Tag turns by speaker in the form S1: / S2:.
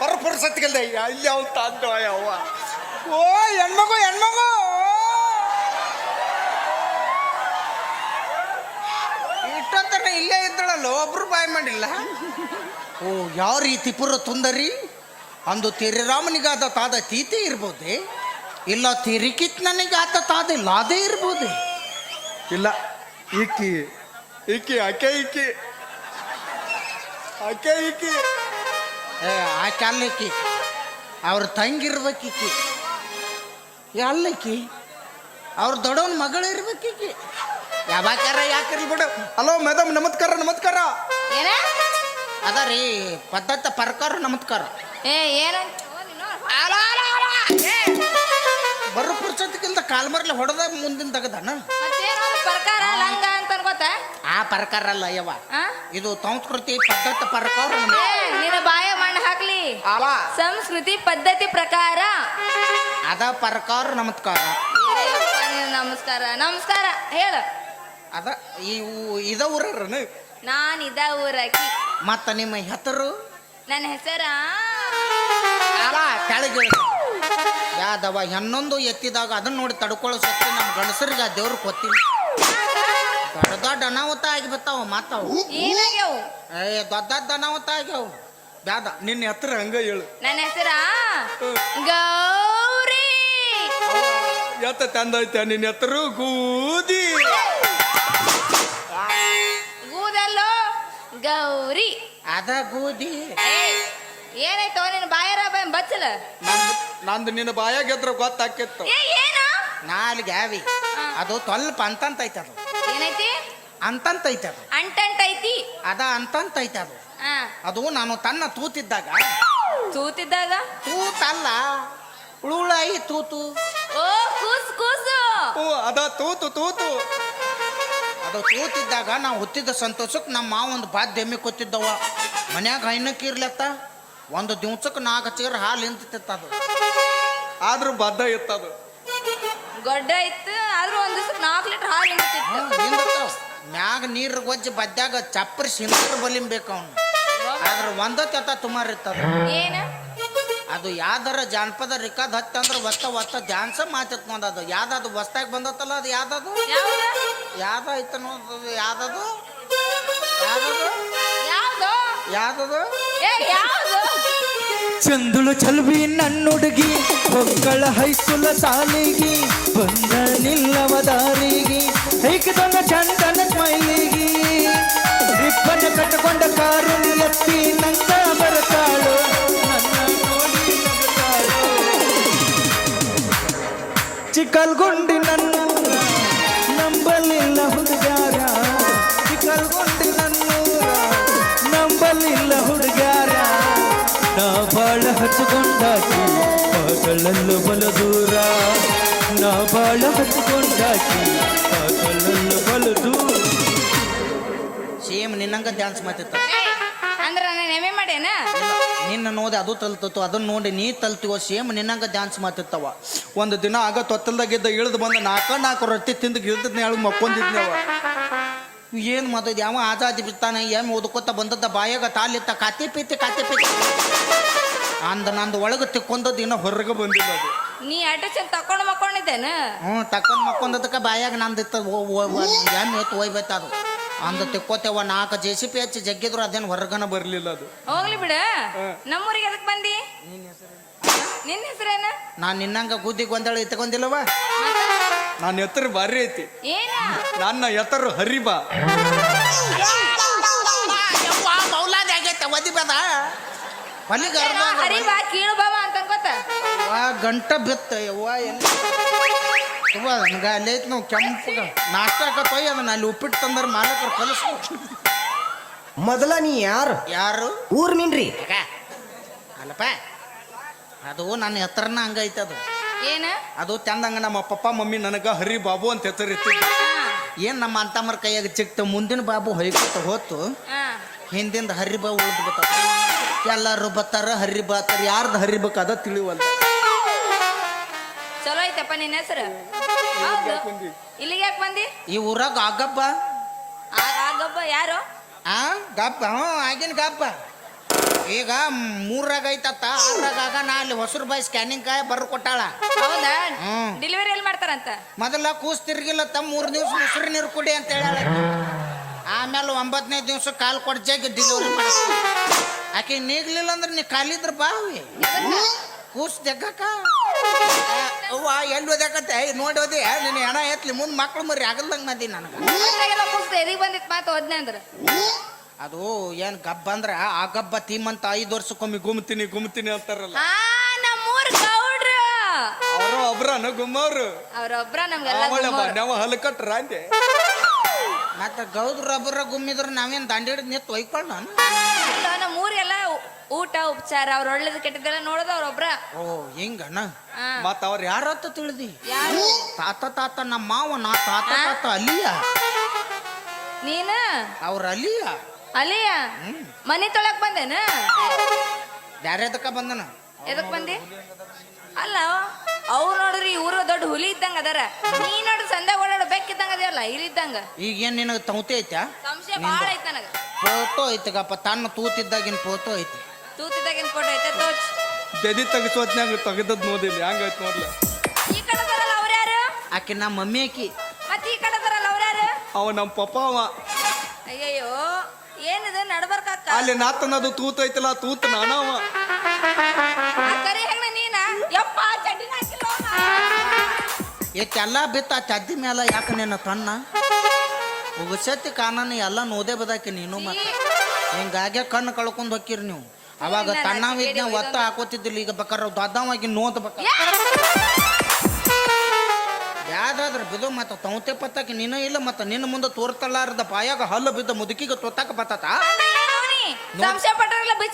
S1: ಬರಪುರ ಸತ್ಕಲ್ದೆ. ಅಲ್ಲಿ ಅವ್ನು ತಂದು ಯವ್ವ ಓ, ಹೆಣ್ಮಗು ಹೆಣ್ಮಗು!
S2: ಇಷ್ಟೊತ್ತರ ಇಲ್ಲೇ ಇದ್ದಳಲ್ಲ, ಒಬ್ರು ಬಾಯ್ ಮಾಡಿಲ್ಲ? ಓ, ಯಾವ ರೀತಿ ಪುರ ತುಂದರಿ? ಅಂದು ತಿರಿರಾಮನಿಗಾದ ತಾದ ತೀತಿ ಇರ್ಬೋದೆ? ಇಲ್ಲ ತಿರಿಕಿತ್ನನಿಗಾದ ತಾದ ಲಾದೆ ಇರ್ಬೋದೆ?
S1: ಇಲ್ಲ, ಈಕಿ ಆಕೆ ಈಕಿ. ಆಕೆ, ಈಕಿ.
S2: ಏ ಆಕೆ ಅಲ್ಲಕ್ಕಿ. ಅವ್ರ ತಂಗಿರ್ಬೇಕಿಕ್ಕಿ ಅಲ್ಲಕ್ಕಿ. ಅವ್ರ ದೊಡ್ಡವನ ಮಗಳು ಇರ್ಬೇಕಿಕ್ಕಿ. ಯಾವಾಗಾರ ಯಾಕಿರ್ಲಿ ಬಿಡು.
S1: ಹಲೋ ಮೇಡಮ್ ನಮಸ್ಕಾರ ನಮಸ್ಕಾರ.
S3: ಏನ?
S2: ಅದ ರೀ ಪದ್ಧತಿ ಪರ್ಕಾರ ನಮಸ್ಕಾರ.
S3: ಏ ಏನ?
S2: ಬರೋ ಪುರ್ಸತ್ಕಿಂತ ಕಾಲ್ ಮರ್ಲಿ ಹೊಡೆದ ಮುಂದಿನ
S3: ತೆಗದಣ್ಣ ಪರಕಾರ ಲಂಗ ಅಂತ ಅನ್ಕೋತ
S2: ಆ ಪರ್ಕಾರ ಅಲ್ಲ ಯವ್ವ. ಇದು ಸಂಸ್ಕೃತಿ ಪದ್ಧತಿ ಪರ್ಕಾರ.
S3: ಏ ನಿನ್ನ ಬಾಯ ಹಾಕ್ಲಿ
S2: ಅವ.
S3: ಸಂಸ್ಕೃತಿ ಪದ್ಧತಿ ಪ್ರಕಾರ.
S2: ಅದ ಪ್ರಕಾರ ನಮಸ್ಕಾರ.
S3: ಏನಯ್ಯಪ್ಪ ನಮಸ್ಕಾರ ನಮಸ್ಕಾರ ಹೇಳ.
S2: ಅದ ಇವು ಇದ ಊರನು
S3: ನಾನ್ ಇದ ಊರಾಕಿ
S2: ಮತ್ತ ನಿಮ್ಮ ಹೆಸರು?
S3: ನನ್ನ ಹೆಸರ?
S2: ಅಲ್ಲ ಕೆಳಗೆ ಯಾದವ ಹನ್ನೊಂದು ಎತ್ತಿದಾಗ ಅದನ್ನ ನೋಡಿ ತಡ್ಕೊಳ್ಳೋ ಶಕ್ತಿ ನಮ್ಮ ಗಂಡಸರಿಗೆ ಆ ದೇವ್ರಿಗೆ ಗೊತ್ತಿಲ್ಲ. ದೊಡ್ಡ ದೊಡ್ಡ ಅನಾಹುತ ಆಗಿ ಬರ್ತಾವ ಮಾತಾವು.
S3: ಏನಾಗ್ಯವು?
S2: ಏ ದೊಡ್ಡ ದೊಡ್ಡ ಅನಾಹುತ ಆಗ್ಯಾವ. ಬ್ಯಾದ
S1: ನಿನ್ನ ಹತ್ರ ಹಂಗ ಹೇಳು.
S3: ನನ್ನ ಹೆಸರ ಗೌರಿ.
S1: ಎತ್ತ ತಂದೈತೆ ನಿನ್ನ ಹತ್ರ ಗೂದಿ.
S3: ಗೂದಲ್ಲೋ ಗೌರಿ.
S2: ಅದ
S3: ಗೂದಿ. ಏನಾಯ್ತು ನಿನ್ನ ಬಾಯರ ಬಾಯ್ ಬಚ್ಚಲ?
S1: ನಂದು ನಂದು ನಿನ್ನ ಬಾಯಾಗ ಎದ್ರ ಗೊತ್ತಾಕಿತ್ತು.
S3: ಏ ಏನು?
S2: ನಾಲ್ಗೆ ಅದು ಸ್ವಲ್ಪ ಅಂತಂತ ಐತೆ ಅದು.
S3: ಏನೈತಿ
S2: ಅಂತಂತ ಐತೆ ಅದು.
S3: ಅಂಟಂಟೈತಿ
S2: ಅದ ಅಂತಂತ ಐತೆ ಅದು. ನಾನು ತನ್ನ ತೂತಿದ್ದಾಗ.
S3: ತೂತಿದ್ದಾಗ?
S2: ತೂತಲ್ಲ. ಉಳುಳಾಯಿ ತೂತು.
S3: ಓ ಕೂಸು ಕೂಸು.
S1: ಓ ಅದ ತೂತು ತೂತು.
S2: ಅದು ತೂತಿದ್ದಾಗ ನಾವು ಹುತ್ತಿದ್ದ ಸಂತೋಷಕ್ಕೆ ನಮ್ಮ ಮಾವ ಒಂದು ಬಾದ್ ಎಮ್ಮೆ ಕೊತ್ತಿದ್ದವ ಮನ್ಯಾಗ ಹೈನಕ್ಕೆ ಇರ್ಲತ್ತ. ಒಂದು ದಿವ್ಸಕ್ಕೆ ನಾಲ್ಕು ಚೀರ ಹಾಲು ಹಿಂತಿತ್ತ ಅದು.
S1: ಆದ್ರೂ ಬದ್ಧ ಇತ್ತದು.
S3: ಗೊಡ್ಡ ಇತ್ತು ಆದ್ರೂ ಒಂದು ದಿವ್ಸಕ್ಕೆ ನಾಲ್ಕು ಲೀಟರ್ ಹಾಲು ನಿಂತಿತ್ತು
S2: ನಿಂದಿರ್ತಾವ ಮ್ಯಾಗ ನೀರು ಗೊಜ್ಜಿ ಬದ್ದಾಗ ಚಪ್ಪರಿ ಸಿಂದ್ರ ಬಲಿಂಬೇಕು ಅವನು. ಆದ್ರೆ ಒಂದ ತೆತ ತುಮಾರ್ ಇರ್ತದ.
S3: ಏನ?
S2: ಅದು ಯಾವ್ದಾರ ಜಾನಪದ ರಿಕಾದ್ ಹತ್ತ ಅಂದ್ರೆ ಒತ್ತ ಒತ್ತ ಡ್ಯಾನ್ಸ ಮಾತಿತ್ ಅದು. ಯಾವ್ದದು ಹೊಸ್ತಾಗ ಬಂದತ್ತಲ್ಲ ಅದು ಯಾವ್ದದು
S3: ಯಾವ್ದ?
S2: ಐತ ನೋಡದು ಯಾವ್ದದು ಯಾವ್ದದು?
S3: ಯಾವ್ದು?
S2: ಯಾವ್ದದು?
S4: ಚಂದುಳು ಚಲ್ವಿ ನನ್ನುಡುಗಿ ಮಕ್ಕಳ ಹೈಸುಲ ಸಾಲಿಗಿ ಬಂದ ನಿಲ್ಲವ ದಾರಿಗೆ ಚಂದನ ಚಿಕ್ಕಲ್ಗುಂಡಿ ನನ್ನ ನಂಬಲಿಲ್ಲ ಹುಡುಗಾರ ಚಿಕ್ಕಲ್ಗುಂಡಿ ನನ್ನ ನಂಬಲಿಲ್ಲ ಹುಡುಗಾರ ನಾ ಬಾಳ ಹಚ್ಚಿಕೊಂಡಾಕಿ ಪಗಳಲ್ಲೂ ಬಲ ದೂರ. ನಾ ಬಾಳ ಹಚ್ಚಿಕೊಂಡಾಕಿ ಪಗಳಲ್ಲೂ ಬಲ ದೂರ.
S2: ಸೇಮ್ ನಿನ್ನಂಗ ಡ್ಯಾನ್ಸ್ ಮಾತಿತ್ತ
S3: ಅಂದ್ರೆ ನಾನು ಎಮ್ಮೆ ಮಾಡೇನ
S2: ನಿನ್ನ ನೋಡಿ ಅದು ತಲ್ತತ್ತು ಅದನ್ನ ನೋಡಿ ನೀ ತಲ್ತಿವೋ ಸೇಮ್ ನಿನ್ನಂಗ ಡ್ಯಾನ್ಸ್ ಮಾತಿತ್ತವ
S1: ಒಂದು ದಿನ ಆಗ ತೊತ್ತಲ್ದಾಗಿದ್ದ ಇಳಿದು ಬಂದು ನಾಲ್ಕ ನಾಲ್ಕು ರೊಟ್ಟಿ ತಿಂದು ಇಳ್ದದ್ನ ಹೇಳಿ ಮಕ್ಕೊಂದಿದ್ನವ
S2: ಏನು ಮಾತದ್ ಯಾವ ಆಜಾದಿ ಬಿತ್ತಾನೆ ಏನು ಓದ್ಕೋತ ಬಂದದ್ದ ಬಾಯಾಗ ತಾಲಿತ್ತ ಕಾತಿ ಪೀತಿ ಕಾತಿ ಪೀತಿ. ಅಂದ ನಂದು ಒಳಗೆ ತಿಕ್ಕೊಂದದ್ದು ಇನ್ನ
S1: ಹೊರಗೆ ಬಂದಿಲ್ಲ ಅದು.
S3: ನೀ ಅಡ್ರೆಸ್ ತಕೊಂಡು ಮಕ್ಕೊಂಡಿದ್ದೇನೆ?
S2: ಮಕ್ಕೊಂಡಿದ್ದೇನ ಹ್ಞೂ ತಕೊಂಡು ಮಕ್ಕೊಂದದಕ್ಕೆ ಬಾಯಾಗ ನಂದಿತ್ತ ಏನು ಎತ್ತು ಒಯ್ಬೇತ ಅದು. ಅಂದ ತಿಕ್ಕೋತೇವ ನಾಲ್ಕು ಜೆ ಸಿ ಪಿ ಹಚ್ಚಿ ಜಗ್ಗಿದ್ರು ಅದೇನು ಹೊರಗನ
S1: ಬರಲಿಲ್ಲ ಅದು.
S3: ಹೋಗ್ಲಿ ಬಿಡ. ನಮ್ಮೂರಿಗೆ ಅದಕ್ಕೆ ಬಂದಿ? ನಿನ್ನ ಹೆಸರೇನ?
S2: ನಾನು ನಿನ್ನಂಗ ಗುದ್ದಿ ಗೊಂದಳ ಇತ್ಕೊಂಡಿಲ್ಲವ
S1: ನನ್ನ ಎತ್ತರ ಬಾರಿ ಐತಿ.
S3: ಏನ?
S1: ನನ್ನ ಎತ್ತರ ಹರಿಬಾ
S2: ಮೌಲಾದಿ ಆಗೈತೆ ಒದಿಬೇದ ಹೊಲಿಗೆ
S3: ಏನೋ ಹರಿ ಬಾ. ಕೀಳು ಬಾಬಾ ಅಂತ
S2: ಗೊತ್ತ ಗಂಟ ಬಿತ್ತ ಯವ್ವ ಎಲ್ಲಿ? ಯವ್ವ ನಮ್ಗೆ ಅಲ್ಲಿ ಐತಿ ನಾವು ಕೆಂಪಗ. ನಾಷ್ಟ ಹಾಕತ್ತೋಯ್ ಅದನ್ನ ಅಲ್ಲಿ ಉಪ್ಪಿಟ್ಟು ತಂದ್ರೆ ಮಾಲಕರು ಕಲಿಸ್ಕೊ.
S5: ಮೊದಲ ನೀ ಯಾರು?
S2: ಯಾರು?
S5: ಊರ್
S2: ನಿನ್ರಿ? ಅಲ್ಲಪ್ಪ ಅದು ನನ್ನ ಹೆತ್ರನ ಹಂಗೈತೆ ಅದು.
S3: ಏನು?
S2: ಅದು ಚಂದಂಗ ನಮ್ಮ ಪಪ್ಪ ಮಮ್ಮಿ ನನಗೆ ಹರಿ ಬಾಬು ಅಂತ ಹೆಸರಿತ್ತಿದ್ದು ಏನು ನಮ್ಮ ಅಂತಮ್ಮರ ಕೈಯಾಗ ಚಿಕ್ತ ಮುಂದಿನ ಬಾಬು ಹೊಯ್ಕೊತ ಹೋತು ಹಿಂದಿಂದ ಹರಿ ಬಾಬು ಉಳ್ದು ಬತ್ತಾರ ಎಲ್ಲರೂ ಬತ್ತಾರ ಹರಿ ಬಾತಾರ ಯಾರ್ದು ಹರಿಬೇಕು ಅದ ತಿಳಿವಲ್ಲ
S3: ಚಲೋ ಐತಪ್ಪ ನಿನ್ನ ಹೆಸರು? ಹೌದು. ಇಲ್ಲಿಗೆ ಯಾಕೆ ಬಂದಿ?
S2: ಈ ಊರಾಗ ಆಗಪ್ಪ
S3: ಆ- ಯಾರು?
S2: ಆ ಗಪ್ಪ ಹ್ಞೂ ಆಗಿನ ಗಪ್ಪ ಈಗ ಮೂರಾಗ ಐತತ್ತ ಆರಾಗ ನಾ ಅಲ್ಲಿ ಹೊಸರು ಬಾಯಿ ಸ್ಕ್ಯಾನಿಂಗ್ ಕಾಯ ಬರ್ ಕೊಟ್ಟಾಳ.
S3: ಹೌದಾ?
S2: ಹ್ಮ್.
S3: ಡೆಲಿವರಿ ಎಲ್ಲಿ ಮಾಡ್ತಾರಂತ?
S2: ಮೊದಲ ಕೂಸ್ ತಿರ್ಗಿಲ್ಲ ತಮ್ಮ ಮೂರು ದಿವ್ಸ ಮೊಸರು ನೀರು ಕುಡಿ ಅಂತ ಹೇಳ ಆಮೇಲೆ ಒಂಬತ್ತನೇ ದಿವ್ಸ ಕಾಲು ಕೊಡ್ಜಾಗಿ ಡೆಲಿವರಿ ಮಾಡ ಆಕೆ ನೀಗ್ಲಿಲ್ಲ ಅಂದ್ರೆ ನೀ ಕಾಲಿದ್ರ ಬಾವಿ ಕೂಸ್ ತೆಗ್ಗಾಕ. ಅವ್ವ ಎಲ್ಲಿ ಓದಾಕತ್ತೆ ನೋಡಿ ಓದಿ ನಿನ್ನ ಹೆಣ ಎತ್ಲಿ ಮುಂದೆ ಮಕ್ಳು ಮರಿ ಆಗಲ್ದಂಗೆ ಮಂದಿ ನನಗೆ.
S3: ಎದಿಗೆ ಬಂದಿತ್ತು ಮಾತು ಓದ್ನೆ ಅಂದ್ರ?
S2: ಅದು ಏನು ಗಬ್ಬ ಅಂದ್ರ ಆ ಗಬ್ಬ ತೀಮಂತ ಐದು ವರ್ಷಕ್ಕೊಮ್ಮೆ
S1: ಗುಮ್ತೀನಿ ಗುಮ್ತೀನಿ ಅಂತಾರಲ್ಲ.
S3: ಹಾ ನಮ್ಮೂರ್ ಗೌಡ್ರು.
S1: ಅವರು ಒಬ್ರನ ಗುಮ್ಮವ್ರು
S3: ಅವ್ರೊಬ್ರ ನಮ್ಗೆಲ್ಲ ಗುಮ್ಮವ್ರು.
S1: ನಾವು ಹಲಕಟ್ರ ಅಂದೆ.
S2: ಮತ್ತೆ ಗೌದ್ರ ಒಬ್ರ ಗುಮ್ಮಿದ್ರ ನಾವೇನ್ ದಾಂಡಿ ಹಿಡಿದು ನಿಂತು ಒಯ್ಕೊಳ್ಳ
S3: ಇಲ್ಲ ನಮ್ಮ ಊರೆಲ್ಲ ಊಟ ಉಪಚಾರ ಅವ್ರ ಒಳ್ಳೇದು ಕೆಟ್ಟದೆಲ್ಲ ನೋಡೋದು ಅವ್ರೊಬ್ರ
S2: ಓ ಹಿಂಗಣ್ಣ?
S3: ಹಾ.
S1: ಮತ್ತ ಅವ್ರ ಯಾರ
S2: ಯಾರತ್ತ ತಿಳಿದಿ?
S3: ಯಾರು?
S2: ತಾತ ತಾತ ನಮ್ಮ ಮಾವ ನಾ ತಾತ ತಾತ ಅಲಿಯ?
S3: ನೀನ?
S2: ಅವ್ರ ಅಲಿಯ?
S3: ಅಲಿಯ? ಮನೆ ತೊಳಕ್ ಬಂದೇನ?
S2: ಬ್ಯಾರೆದಕ್ಕ ಬಂದನ?
S3: ಎದಕ್ ಬಂದಿ? ಅಲ್ಲ ಅವ್ರು ನೋಡ್ರಿ ಇವ್ರು ದೊಡ್ಡ ಹುಲಿ ಇದ್ದಂಗ ಅದಾರ. ನೀ ನೋಡ್ರಿ ಸಂದ ಓಡಾಡ ಬೆಕ್ಕಿದ್ದಂಗ ಅದೇವಲ್ಲ ಇಲ್ಲಿದ್ದಂಗ
S2: ಈಗೇನ್ ನಿನಗ ತೌತೆ ಐತಾ
S3: ಸಂಶಯ ಬಾಳ ಐತ್ ನನಗ.
S2: ಫೋಟೋ ಐತಗಪ್ಪ ತನ್ನ ತೂತಿದ್ದಾಗಿನ ಫೋಟೋ ಐತಿ.
S3: ತೂತಿದ್ದಾಗಿನ ಫೋಟೋ ಐತೆ ತೋಚ್.
S1: ದದಿ ತೆಗಿಸೋತ್ನ್ಯಾಗ ತೆಗೆದದ್ ನೋದಿಲ್ಲ ಹೆಂಗಾಯ್ತು ನೋಡ್ಲ.
S3: ಈ ಕಡೆ ಬರಲ್ಲ ಅವ್ರ ಯಾರು?
S2: ಆಕೆ ನಮ್ಮ ಮಮ್ಮಿ ಆಕಿ.
S3: ಮತ್ತೆ ಈ ಕಡೆ ಬರಲ್ಲ ಅವ್ರ ಯಾರು?
S1: ಅವ ನಮ್ಮ ಪಪ್ಪ ಅವ.
S3: ಅಯ್ಯಯ್ಯೋ ಏನಿದೆ ನಡ್ಬರ್ಕಕ್ಕ
S1: ಅಲ್ಲಿ ನಾತನದು ತೂತ ಐತಲ್ಲ ತೂತ ನಾನವ
S3: ಆ ಕರಿ ಹೆಂಗ ನೀನ? ಯಪ್ಪ ಚಡ್ಡಿನ ಹಾಕಿಲ್ಲ
S2: ಎಲ್ಲ ಬಿತ್ತ ಆ ಚದ್ದಿ ಮ್ಯಾಲ ಯಾಕೆ ನಿನ್ನ ತನ್ನ ಉಗಸತಿ ಕಾನನ ಎಲ್ಲ ನೋದೇ ಬದಾಕಿ ನೀನು ಮತ್ತೆ. ಹಿಂಗಾಗೆ ಕಣ್ಣು ಕಳ್ಕೊಂಡು ಹೊಕ್ಕಿರಿ ನೀವು. ಅವಾಗ ತಣ್ಣ
S3: ಹಿಡಿದು
S2: ಒತ್ತ ಹಾಕೋತಿದ್ದಿಲ್ಲ ಈಗ ಬೇಕಾದ್ರೆ ದೊಡ್ಡವಾಗಿ ನೋದ್ ಬೇಕ ಯಾವ್ದಾದ್ರ ಬಿದು ಮತ್ತ ತೌತೆ ಪತ್ತಾಕಿ ನೀನು ಇಲ್ಲ ಮತ್ತ ನಿನ್ನ ಮುಂದೆ ತೋರ್ತಲಾರದ ಪಾಯಾಗ ಹಲ್ಲು ಬಿದ್ದ ಮುದುಕಿಗೆ ತೊತ್ತಾಕ ಬತ್ತಾತ
S3: ಸಂಶಯ ಪಟ್ಟರೆಲ್ಲ ಬಿಚ್ಚ.